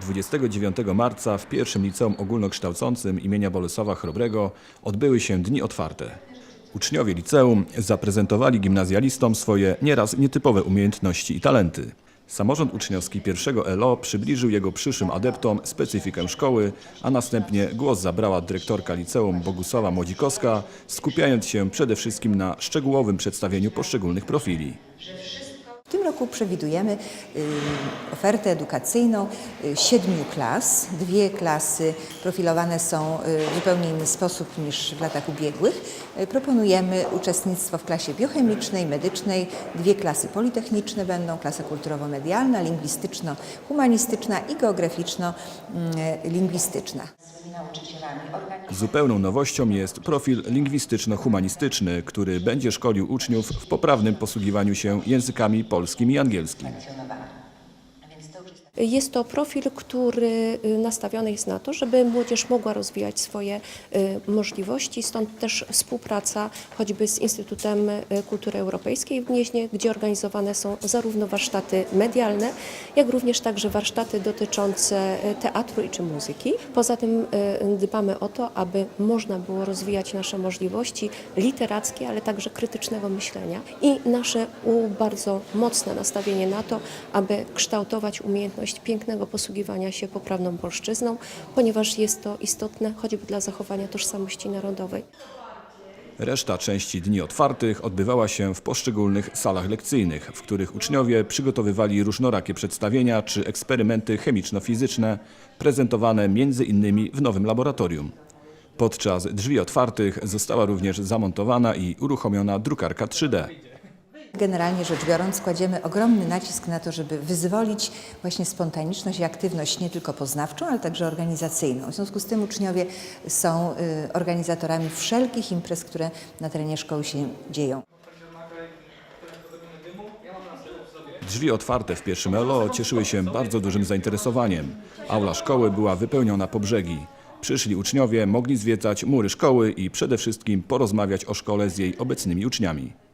29 marca w pierwszym liceum ogólnokształcącym imienia Bolesława Chrobrego odbyły się dni otwarte. Uczniowie liceum zaprezentowali gimnazjalistom swoje nieraz nietypowe umiejętności i talenty. Samorząd uczniowski pierwszego ELO przybliżył jego przyszłym adeptom specyfikę szkoły, a następnie głos zabrała dyrektorka liceum Bogusława Młodzikowska, skupiając się przede wszystkim na szczegółowym przedstawieniu poszczególnych profili. W tym roku przewidujemy y, ofertę edukacyjną y, siedmiu klas. Dwie klasy profilowane są y, w zupełnie inny sposób niż w latach ubiegłych. Proponujemy uczestnictwo w klasie biochemicznej, medycznej. Dwie klasy politechniczne będą, klasa kulturowo-medialna, lingwistyczno-humanistyczna i geograficzno-lingwistyczna. Zupełną nowością jest profil lingwistyczno-humanistyczny, który będzie szkolił uczniów w poprawnym posługiwaniu się językami polskim i angielskim. Jest to profil, który y, nastawiony jest na to, żeby młodzież mogła rozwijać swoje y, możliwości, stąd też współpraca choćby z Instytutem y, Kultury Europejskiej w Gnieźnie, gdzie organizowane są zarówno warsztaty medialne, jak również także warsztaty dotyczące teatru i czy muzyki. Poza tym dbamy o to, aby można było rozwijać nasze możliwości literackie, ale także krytycznego myślenia i nasze bardzo mocne nastawienie na to, aby kształtować umiejętność pięknego posługiwania się poprawną polszczyzną, ponieważ jest to istotne choćby dla zachowania tożsamości narodowej. Reszta części dni otwartych odbywała się w poszczególnych salach lekcyjnych, w których uczniowie przygotowywali różnorakie przedstawienia czy eksperymenty chemiczno-fizyczne prezentowane innymi w nowym laboratorium. Podczas drzwi otwartych została również zamontowana i uruchomiona drukarka 3D. Generalnie rzecz biorąc, kładziemy ogromny nacisk na to, żeby wyzwolić właśnie spontaniczność i aktywność nie tylko poznawczą, ale także organizacyjną. W związku z tym uczniowie są y, organizatorami wszelkich imprez, które na terenie szkoły się dzieją. Drzwi otwarte w pierwszym ELO cieszyły się bardzo dużym zainteresowaniem. Aula szkoły była wypełniona po brzegi. Przyszli uczniowie mogli zwiedzać mury szkoły i przede wszystkim porozmawiać o szkole z jej obecnymi uczniami.